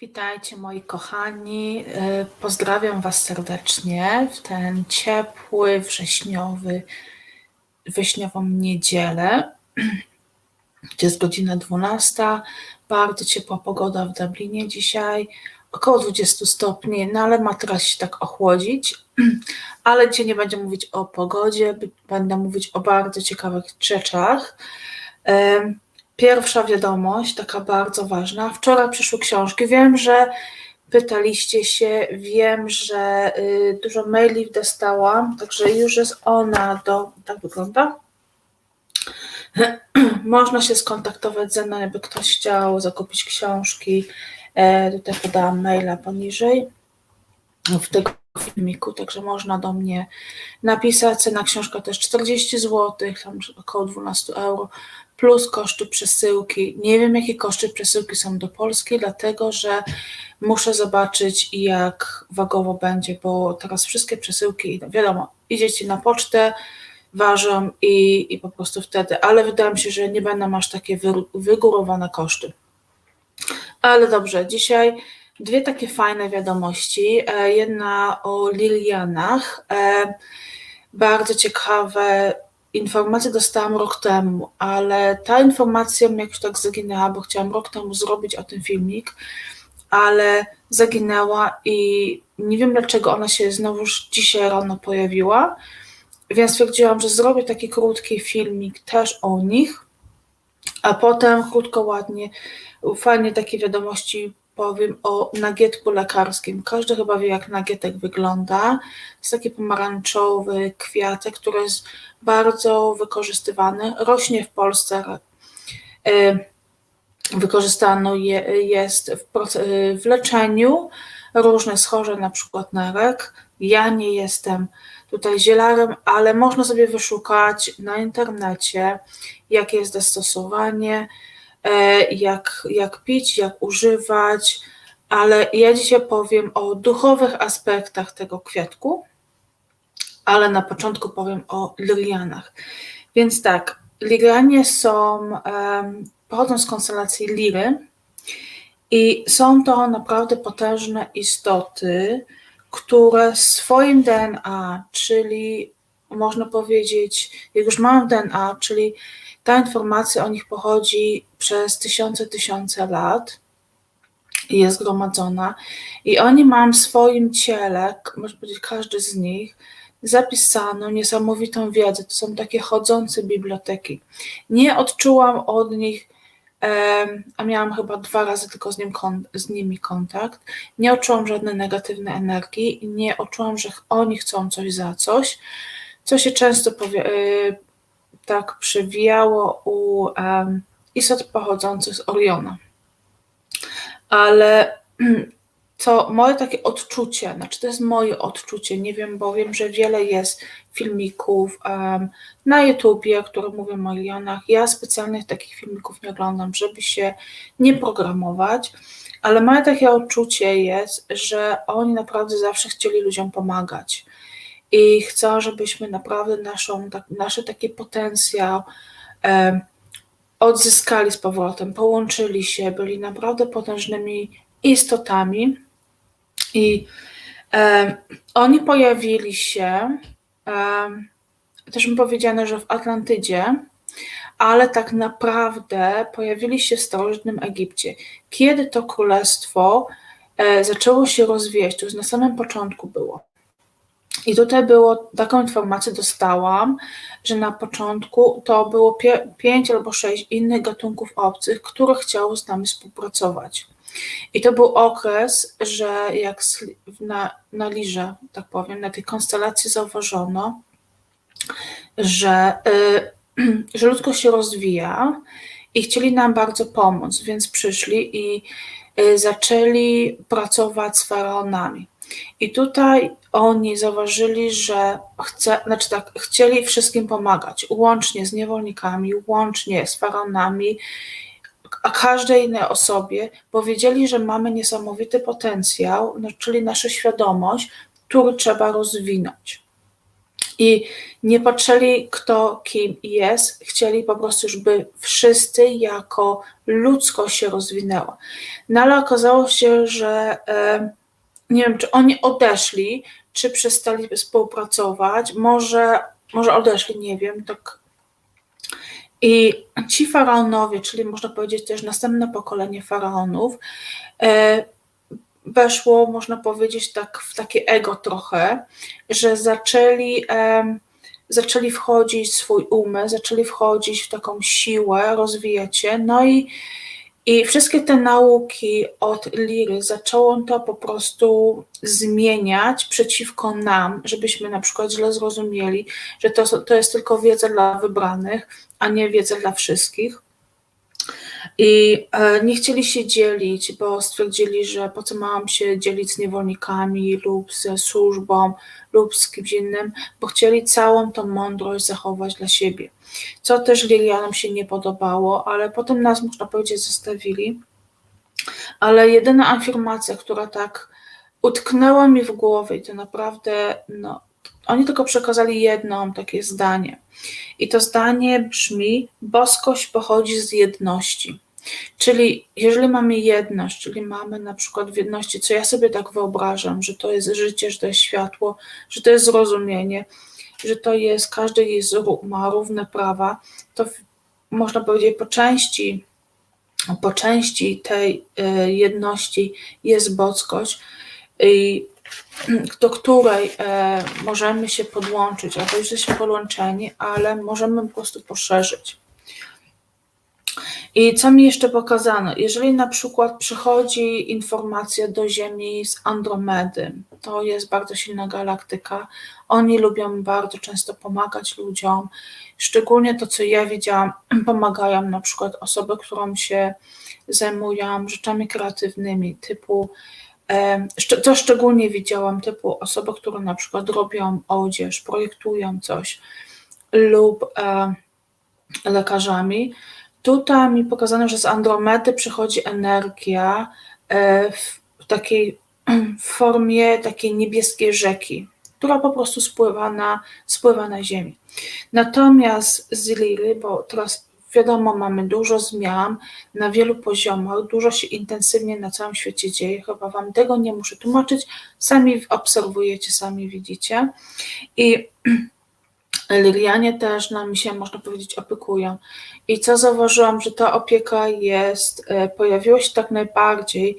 Witajcie moi kochani. E, pozdrawiam Was serdecznie w ten ciepły, wrześniowy, wrześniową niedzielę. Jest godzina 12. Bardzo ciepła pogoda w Dublinie dzisiaj. Około 20 stopni, no ale ma teraz się tak ochłodzić. Ale dzisiaj nie będę mówić o pogodzie, będę mówić o bardzo ciekawych rzeczach. Pierwsza wiadomość, taka bardzo ważna. Wczoraj przyszły książki. Wiem, że pytaliście się, wiem, że y, dużo maili dostałam, także już jest ona do. Tak wygląda. Można się skontaktować ze mną, jakby ktoś chciał zakupić książki. E, tutaj podałam maila poniżej w tego filmiku, także można do mnie napisać. Cena książka też 40 zł, tam około 12 euro plus koszty przesyłki. Nie wiem, jakie koszty przesyłki są do Polski, dlatego że muszę zobaczyć, jak wagowo będzie, bo teraz wszystkie przesyłki, wiadomo, idziecie na pocztę, ważą i, i po prostu wtedy, ale wydaje mi się, że nie będą aż takie wygórowane koszty. Ale dobrze, dzisiaj dwie takie fajne wiadomości. E, jedna o Lilianach. E, bardzo ciekawe informację dostałam rok temu, ale ta informacja mnie jakoś tak zaginęła, bo chciałam rok temu zrobić o tym filmik, ale zaginęła i nie wiem dlaczego ona się znowu dzisiaj rano pojawiła, więc stwierdziłam, że zrobię taki krótki filmik też o nich, a potem krótko, ładnie, fajnie takie wiadomości powiem o nagietku lekarskim. Każdy chyba wie, jak nagietek wygląda. Jest taki pomarańczowy kwiatek, który jest bardzo wykorzystywany. Rośnie w Polsce. Y, wykorzystano je, jest w, y, w leczeniu różnych schorzeń, na przykład nerek. Ja nie jestem tutaj zielarem, ale można sobie wyszukać na internecie, jakie jest zastosowanie jak, jak pić, jak używać, ale ja dzisiaj powiem o duchowych aspektach tego kwiatku, ale na początku powiem o lirianach. Więc tak, lirianie są, pochodzą z konstelacji Liry i są to naprawdę potężne istoty, które swoim DNA, czyli można powiedzieć, jak już mam DNA, czyli ta informacja o nich pochodzi przez tysiące, tysiące lat i jest zgromadzona. I oni mają w swoim ciele, można powiedzieć każdy z nich, zapisaną niesamowitą wiedzę. To są takie chodzące biblioteki. Nie odczułam od nich, a miałam chyba dwa razy tylko z, nim, z nimi kontakt, nie odczułam żadnej negatywnej energii, nie odczułam, że oni chcą coś za coś, co się często powie, y, tak przewijało u um, istot pochodzących z Oriona. Ale to moje takie odczucie, znaczy to jest moje odczucie, nie wiem, bo wiem, że wiele jest filmików um, na YouTubie, które mówią o Orionach. Ja specjalnych takich filmików nie oglądam, żeby się nie programować, ale moje takie odczucie jest, że oni naprawdę zawsze chcieli ludziom pomagać i chcę, żebyśmy naprawdę naszą, tak, nasz taki potencjał e, odzyskali z powrotem, połączyli się, byli naprawdę potężnymi istotami i e, oni pojawili się, e, też mi powiedziano, że w Atlantydzie, ale tak naprawdę pojawili się w starożytnym Egipcie. Kiedy to królestwo e, zaczęło się rozwijać, już na samym początku było. I tutaj było, taką informację dostałam, że na początku to było pięć albo sześć innych gatunków obcych, które chciały z nami współpracować. I to był okres, że jak na, na Lirze, tak powiem, na tej konstelacji zauważono, że, y, że ludzkość się rozwija i chcieli nam bardzo pomóc, więc przyszli i y, zaczęli pracować z faraonami. I tutaj oni zauważyli, że chce, znaczy tak, chcieli wszystkim pomagać, łącznie z niewolnikami, łącznie z faraonami, a każdej innej osobie, bo wiedzieli, że mamy niesamowity potencjał, no, czyli naszą świadomość, który trzeba rozwinąć. I nie patrzyli, kto kim jest, chcieli po prostu, żeby wszyscy jako ludzko się rozwinęło. No ale okazało się, że e, nie wiem, czy oni odeszli, czy przestali współpracować, może, może odeszli, nie wiem, tak. I ci faraonowie, czyli można powiedzieć też następne pokolenie faraonów, e, weszło, można powiedzieć, tak w takie ego trochę, że zaczęli, zaczęli wchodzić w swój umysł, zaczęli wchodzić w taką siłę, rozwijać się, no i, i wszystkie te nauki od Liry zaczęło to po prostu zmieniać przeciwko nam, żebyśmy na przykład źle zrozumieli, że to, to jest tylko wiedza dla wybranych, a nie wiedza dla wszystkich. I e, nie chcieli się dzielić, bo stwierdzili, że po co mam się dzielić z niewolnikami lub ze służbą lub z kimś innym, bo chcieli całą tą mądrość zachować dla siebie. Co też Lilianom się nie podobało, ale potem nas, można powiedzieć, zostawili. Ale jedyna afirmacja, która tak utknęła mi w głowie, to naprawdę, no, oni tylko przekazali jedno takie zdanie. I to zdanie brzmi: Boskość pochodzi z jedności. Czyli jeżeli mamy jedność, czyli mamy na przykład w jedności, co ja sobie tak wyobrażam, że to jest życie, że to jest światło, że to jest zrozumienie, że to jest, każdy jest, ma równe prawa, to można powiedzieć po części, po części tej e, jedności jest boskość, do której e, możemy się podłączyć, albo już jesteśmy podłączeni, ale możemy po prostu poszerzyć. I co mi jeszcze pokazano? Jeżeli na przykład przychodzi informacja do Ziemi z Andromedy, to jest bardzo silna galaktyka, oni lubią bardzo często pomagać ludziom, szczególnie to, co ja widziałam, pomagają na przykład osoby, którą się zajmują rzeczami kreatywnymi, typu co szczególnie widziałam, typu osoby, które na przykład robią odzież, projektują coś lub lekarzami, Tutaj mi pokazano, że z Andromedy przychodzi energia e, w takiej formie takiej niebieskiej rzeki, która po prostu spływa na, spływa na Ziemi. Natomiast z Liry, bo teraz wiadomo, mamy dużo zmian na wielu poziomach, dużo się intensywnie na całym świecie dzieje, chyba Wam tego nie muszę tłumaczyć, sami obserwujecie, sami widzicie. I Lilianie też nami się, można powiedzieć, opiekują. I co zauważyłam, że ta opieka jest, e, pojawiła się tak najbardziej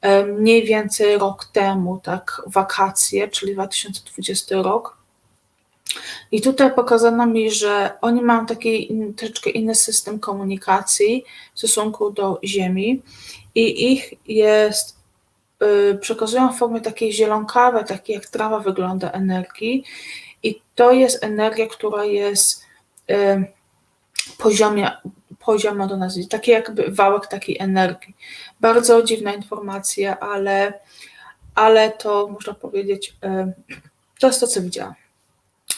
e, mniej więcej rok temu, tak, wakacje, czyli 2020 rok. I tutaj pokazano mi, że oni mają taki troszeczkę inny system komunikacji w stosunku do Ziemi i ich jest, e, przekazują w formie takiej zielonkawej, takiej jak trawa wygląda energii i to jest energia, która jest y, poziomie, pozioma do nas, taki jakby wałek takiej energii. Bardzo dziwna informacja, ale, ale to można powiedzieć, y, to jest to, co widziałam.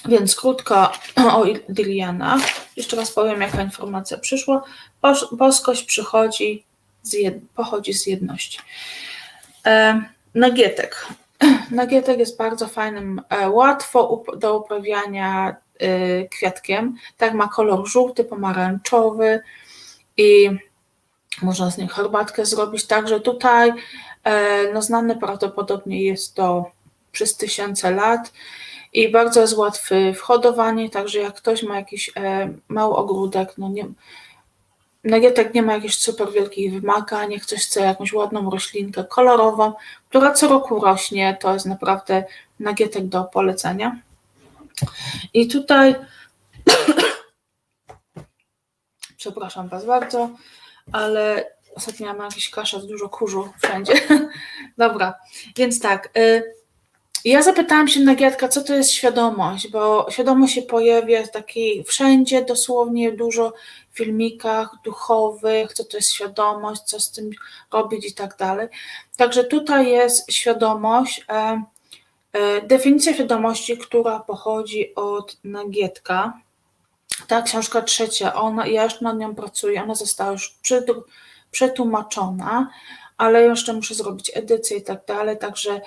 Więc krótko o Diliana. Jeszcze raz powiem, jaka informacja przyszła. Boskość przychodzi z pochodzi z jedności. E, nagietek. Nagietek jest bardzo fajnym, e, łatwo do uprawiania e, kwiatkiem. Tak ma kolor żółty, pomarańczowy i można z nim herbatkę zrobić. Także tutaj e, no, znany prawdopodobnie jest to przez tysiące lat i bardzo jest łatwy w hodowaniu, także jak ktoś ma jakiś mały ogródek, no nie, Nagietek nie ma jakichś super wielkich wymagań, ktoś chce jakąś ładną roślinkę kolorową, która co roku rośnie, to jest naprawdę nagietek do polecenia. I tutaj przepraszam Was bardzo, ale ostatnio mam jakiś kaszel, dużo kurzu wszędzie. Dobra, więc tak. Y ja zapytałam się Nagiatka, co to jest świadomość, bo świadomość się pojawia takiej wszędzie, dosłownie dużo filmikach duchowych, co to jest świadomość, co z tym robić i tak dalej. Także tutaj jest świadomość, e, e, definicja świadomości, która pochodzi od Nagietka. Ta książka trzecia, ona, ja już nad nią pracuję, ona została już przetłumaczona, ale jeszcze muszę zrobić edycję i tak dalej, także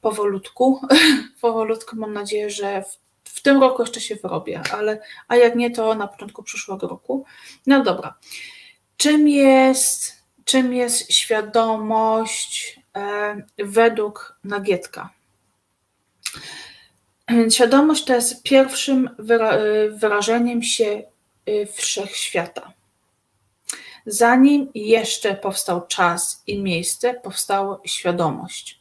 powolutku. powolutku mam nadzieję, że w tym roku jeszcze się wyrobię, ale a jak nie, to na początku przyszłego roku. No dobra. Czym jest, czym jest świadomość e, według Nagietka? Świadomość to jest pierwszym wyra wyrażeniem się y, wszechświata. Zanim jeszcze powstał czas i miejsce, powstała świadomość.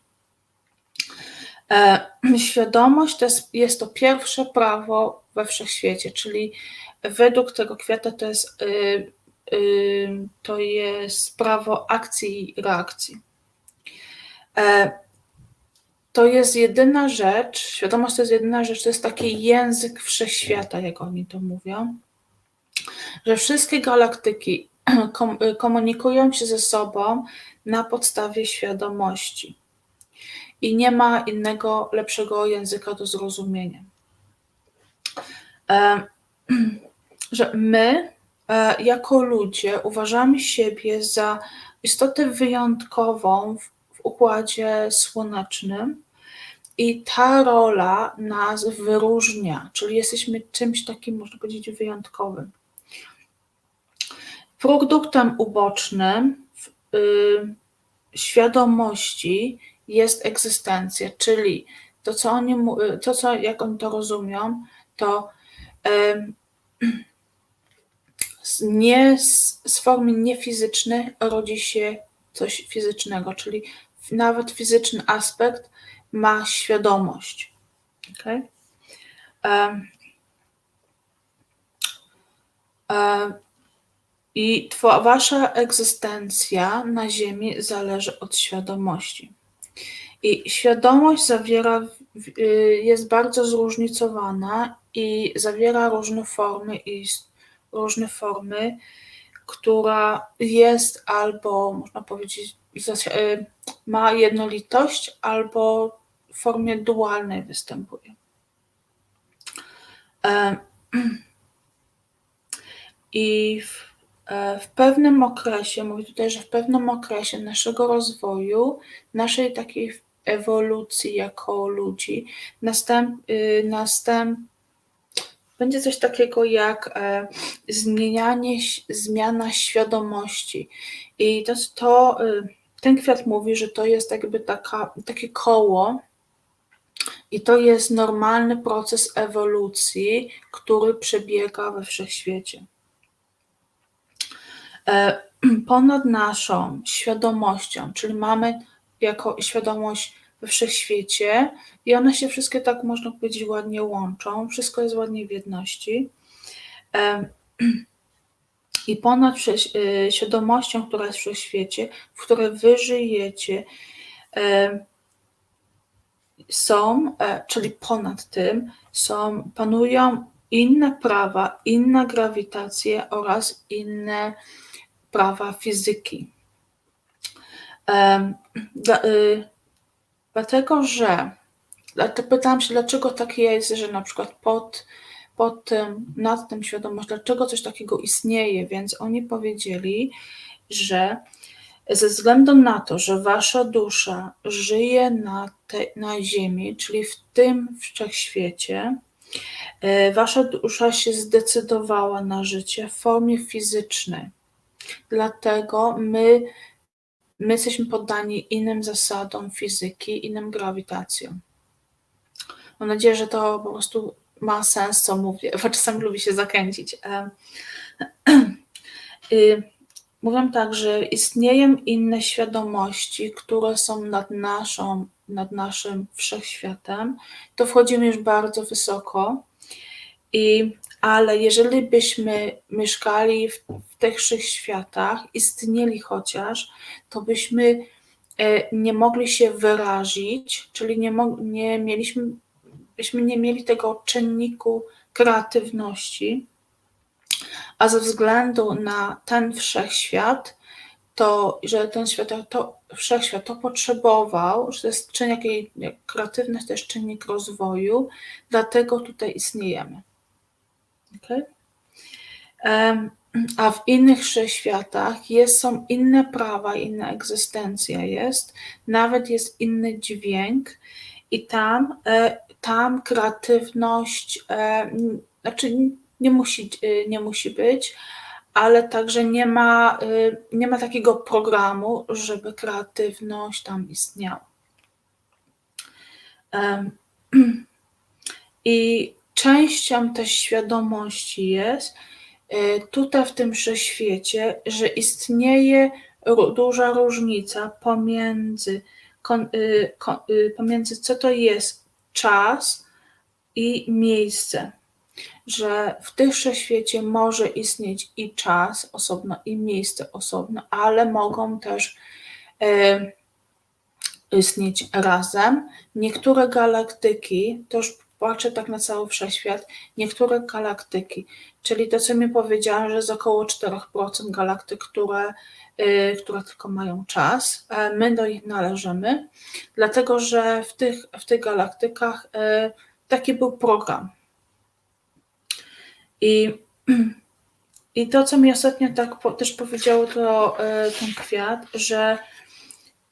E, świadomość to jest, jest to pierwsze prawo we wszechświecie, czyli według tego kwiata to jest, y, y, to jest prawo akcji i reakcji. E, to jest jedyna rzecz, świadomość to jest jedyna rzecz, to jest taki język wszechświata, jak oni to mówią, że wszystkie galaktyki komunikują się ze sobą na podstawie świadomości i nie ma innego, lepszego języka do zrozumienia. Że my, e, jako ludzie, uważamy siebie za istotę wyjątkową w, w układzie słonecznym, i ta rola nas wyróżnia, czyli jesteśmy czymś takim, można powiedzieć, wyjątkowym. Produktem ubocznym y, świadomości jest egzystencja, czyli to, co oni, to, co, jak oni to rozumią, to nie, z formy niefizycznej rodzi się coś fizycznego, czyli nawet fizyczny aspekt ma świadomość. Okay? Um, um, I twoja, wasza egzystencja na Ziemi zależy od świadomości. I świadomość zawiera, y, jest bardzo zróżnicowana i zawiera różne formy i różne formy, która jest albo, można powiedzieć, y, ma jednolitość, albo w formie dualnej występuje. E, I w, e, w pewnym okresie, mówię tutaj, że w pewnym okresie naszego rozwoju, naszej takiej ewolucji jako ludzi, następ, y, następ, będzie coś takiego jak e, zmienianie, zmiana świadomości. I to, to y, ten kwiat mówi, że to jest jakby taka, takie koło, i to jest normalny proces ewolucji, który przebiega we wszechświecie. E, ponad naszą świadomością, czyli mamy jako świadomość we wszechświecie i one się wszystkie tak można powiedzieć ładnie łączą, wszystko jest ładnie w jedności. I ponad e, świadomością, która jest w wszechświecie, w której wy żyjecie, są, e, czyli ponad tym, są, panują inne prawa, inna grawitacja oraz inne prawa fizyki. Dla, dlatego, że pytałam się, dlaczego takie jest, że na przykład pod, pod tym, nad tym świadomość, dlaczego coś takiego istnieje, więc oni powiedzieli, że ze względu na to, że wasza dusza żyje na, te, na Ziemi, czyli w tym wszechświecie, e, wasza dusza się zdecydowała na życie w formie fizycznej. Dlatego my, my jesteśmy poddani innym zasadom fizyki, innym grawitacjom. Mam nadzieję, że to po prostu ma sens, co mówię, bo czasami lubi się zakręcić. E, y, Mówią tak, że istnieją inne świadomości, które są nad naszą, nad naszym wszechświatem. To wchodzimy już bardzo wysoko. I, ale jeżeli byśmy mieszkali w, w tych wszechświatach, istnieli chociaż, to byśmy e, nie mogli się wyrazić, czyli nie, nie mieliśmy, byśmy nie mieli tego czynniku kreatywności, a ze względu na ten wszechświat, to, że ten świat, to wszechświat to potrzebował, że to jest czynnik, kreatywność to jest czynnik rozwoju, dlatego tutaj istniejemy. Okay? A w innych wszechświatach jest, są inne prawa, inna egzystencja jest, nawet jest inny dźwięk i tam, tam kreatywność, znaczy nie musi, nie musi być, ale także nie ma, nie ma takiego programu, żeby kreatywność tam istniała. I częścią tej świadomości jest e, tutaj w tym wszechświecie, że istnieje duża różnica pomiędzy, y, y, pomiędzy co to jest czas i miejsce. Że w tym wszechświecie może istnieć i czas osobno, i miejsce osobno, ale mogą też e, istnieć razem. Niektóre galaktyki, to patrzę tak na cały wszechświat, niektóre galaktyki, czyli to, co mi powiedziałam, że jest około 4% galaktyk, które, yy, które tylko mają czas, my do nich należymy, dlatego że w tych, w tych galaktykach yy, taki był program. I, I to, co mi ostatnio tak po, też powiedział to, yy, ten kwiat, że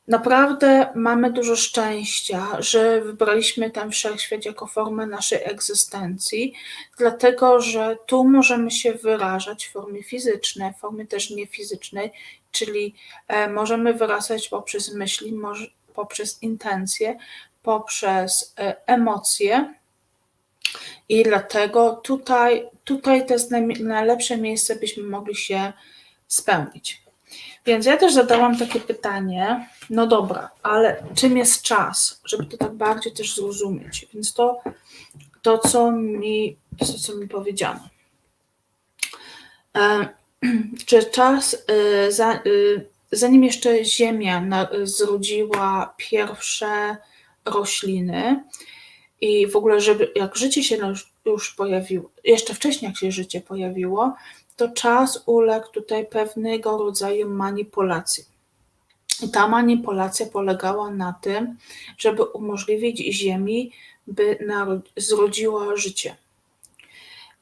Naprawdę mamy dużo szczęścia, że wybraliśmy ten wszechświat jako formę naszej egzystencji, dlatego że tu możemy się wyrażać w formie fizycznej, w formie też niefizycznej, czyli e, możemy wyrażać poprzez myśli, poprzez intencje, poprzez e, emocje. I dlatego tutaj, tutaj to jest najlepsze miejsce, byśmy mogli się spełnić. Więc ja też zadałam takie pytanie, no dobra, ale czym jest czas, żeby to tak bardziej też zrozumieć. Więc to, to co mi, to, co mi powiedziano. E, czy czas, e, za, e, zanim jeszcze Ziemia na, zrodziła pierwsze rośliny i w ogóle, żeby jak życie się już, już pojawiło, jeszcze wcześniej jak się życie pojawiło, to czas uległ tutaj pewnego rodzaju manipulacji. I ta manipulacja polegała na tym, żeby umożliwić Ziemi, by zrodziła życie.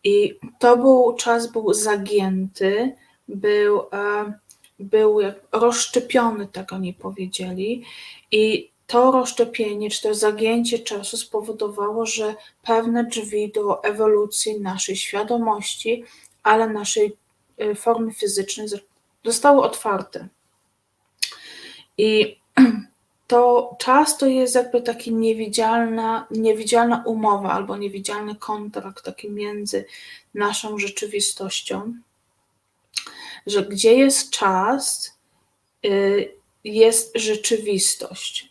I to był czas, był zagięty, był, e, był rozszczepiony, tak oni powiedzieli. I to rozszczepienie, czy to zagięcie czasu spowodowało, że pewne drzwi do ewolucji naszej świadomości ale naszej y, formy fizycznej zostały otwarte. I to czas to jest jakby taki niewidzialna, niewidzialna umowa albo niewidzialny kontrakt taki między naszą rzeczywistością, że gdzie jest czas, y, jest rzeczywistość.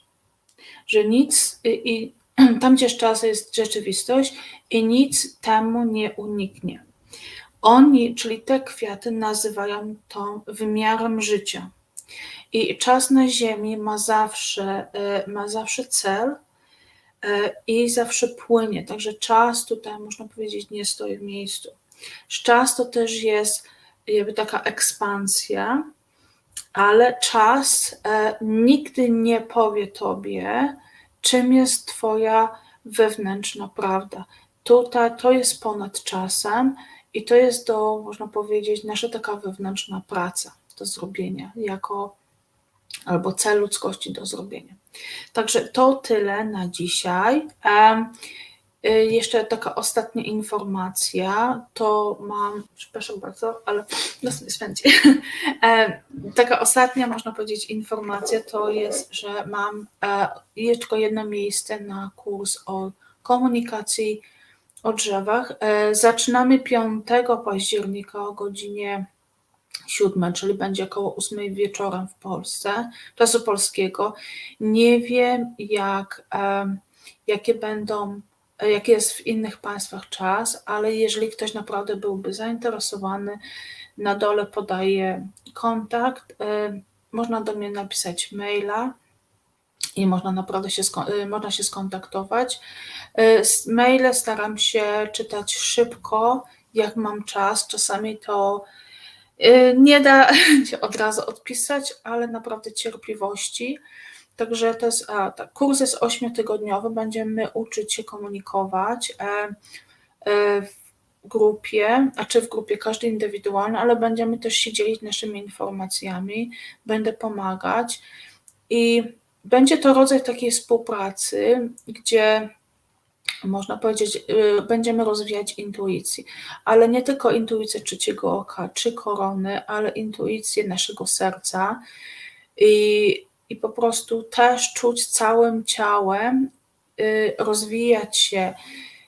Że nic y, i tam, gdzie jest czas, jest rzeczywistość i nic temu nie uniknie. Oni, czyli te kwiaty, nazywają to wymiarem życia. I czas na Ziemi ma zawsze, e, ma zawsze cel e, i zawsze płynie. Także czas tutaj, można powiedzieć, nie stoi w miejscu. Czas to też jest jakby taka ekspansja, ale czas e, nigdy nie powie tobie, czym jest Twoja wewnętrzna prawda. Tutaj to jest ponad czasem i to jest to, można powiedzieć, nasza taka wewnętrzna praca do zrobienia, jako albo cel ludzkości do zrobienia. Także to tyle na dzisiaj. Y, jeszcze taka ostatnia informacja, to mam, przepraszam bardzo, ale no spędzi. Taka ostatnia, można powiedzieć, informacja to jest, że mam e, tylko jedno miejsce na kurs o komunikacji o drzewach. E, zaczynamy 5 października o godzinie 7, czyli będzie około 8 wieczorem w Polsce, czasu polskiego. Nie wiem, jak, e, jakie będą, e, jaki jest w innych państwach czas, ale jeżeli ktoś naprawdę byłby zainteresowany, na dole podaję kontakt. Można do mnie napisać maila i można naprawdę się, y, można się skontaktować. Y, maile staram się czytać szybko, jak mam czas. Czasami to y, nie da się od razu odpisać, ale naprawdę cierpliwości. Także to jest, a, tak, kurs jest ośmiotygodniowy, będziemy uczyć się komunikować e, e, w grupie, a czy w grupie każdy indywidualny, ale będziemy też się dzielić naszymi informacjami, będę pomagać i będzie to rodzaj takiej współpracy, gdzie można powiedzieć, y, będziemy rozwijać intuicję, ale nie tylko intuicję trzeciego oka czy korony, ale intuicję naszego serca i, i po prostu też czuć całym ciałem, y, rozwijać się.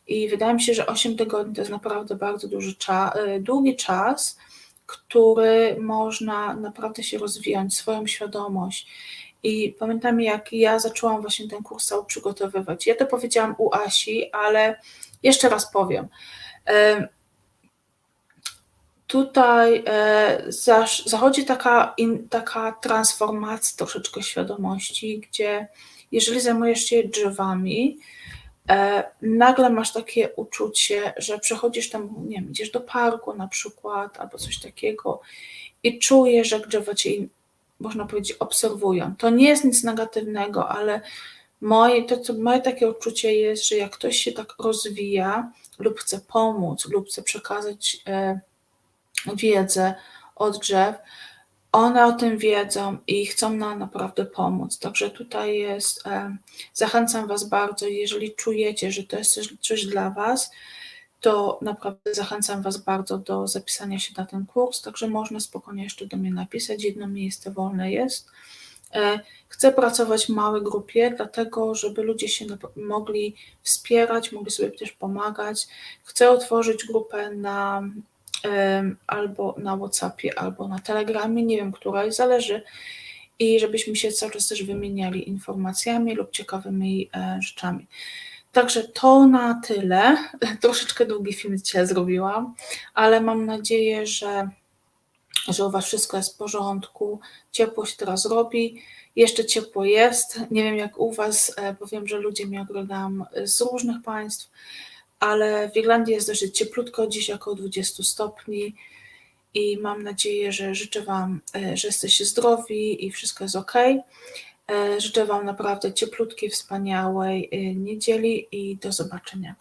I wydaje mi się, że 8 tygodni to jest naprawdę bardzo duży czas, długi czas, który można naprawdę się rozwijać, swoją świadomość. I pamiętam, jak ja zaczęłam właśnie ten kurs cały przygotowywać. Ja to powiedziałam u Asi, ale jeszcze raz powiem. Tutaj e, zachodzi taka, taka transformacja troszeczkę świadomości, gdzie jeżeli zajmujesz się drzewami, e, nagle masz takie uczucie, że przechodzisz tam, nie wiem, idziesz do parku na przykład, albo coś takiego i czujesz, że drzewa cię można powiedzieć, obserwują. To nie jest nic negatywnego, ale moje, to, to moje takie uczucie jest, że jak ktoś się tak rozwija lub chce pomóc, lub chce przekazać e, wiedzę od drzew, one o tym wiedzą i chcą nam naprawdę pomóc. Także tutaj jest, e, zachęcam Was bardzo, jeżeli czujecie, że to jest coś, coś dla Was, to naprawdę zachęcam Was bardzo do zapisania się na ten kurs, także można spokojnie jeszcze do mnie napisać, jedno miejsce wolne jest. E, chcę pracować w małej grupie, dlatego żeby ludzie się mogli wspierać, mogli sobie też pomagać. Chcę otworzyć grupę na albo na WhatsAppie, albo na Telegramie, nie wiem, która, zależy. I żebyśmy się cały czas też wymieniali informacjami lub ciekawymi e, rzeczami. Także to na tyle. Troszeczkę długi film dzisiaj zrobiłam, ale mam nadzieję, że, że u Was wszystko jest w porządku. Ciepło się teraz robi. Jeszcze ciepło jest. Nie wiem jak u Was, e, bo wiem, że ludzie mnie oglądają z różnych państw, ale w Irlandii jest dosyć cieplutko, dziś około 20 stopni i mam nadzieję, że życzę Wam, e, że jesteście zdrowi i wszystko jest ok. E, życzę Wam naprawdę cieplutkiej, wspaniałej e, niedzieli i do zobaczenia.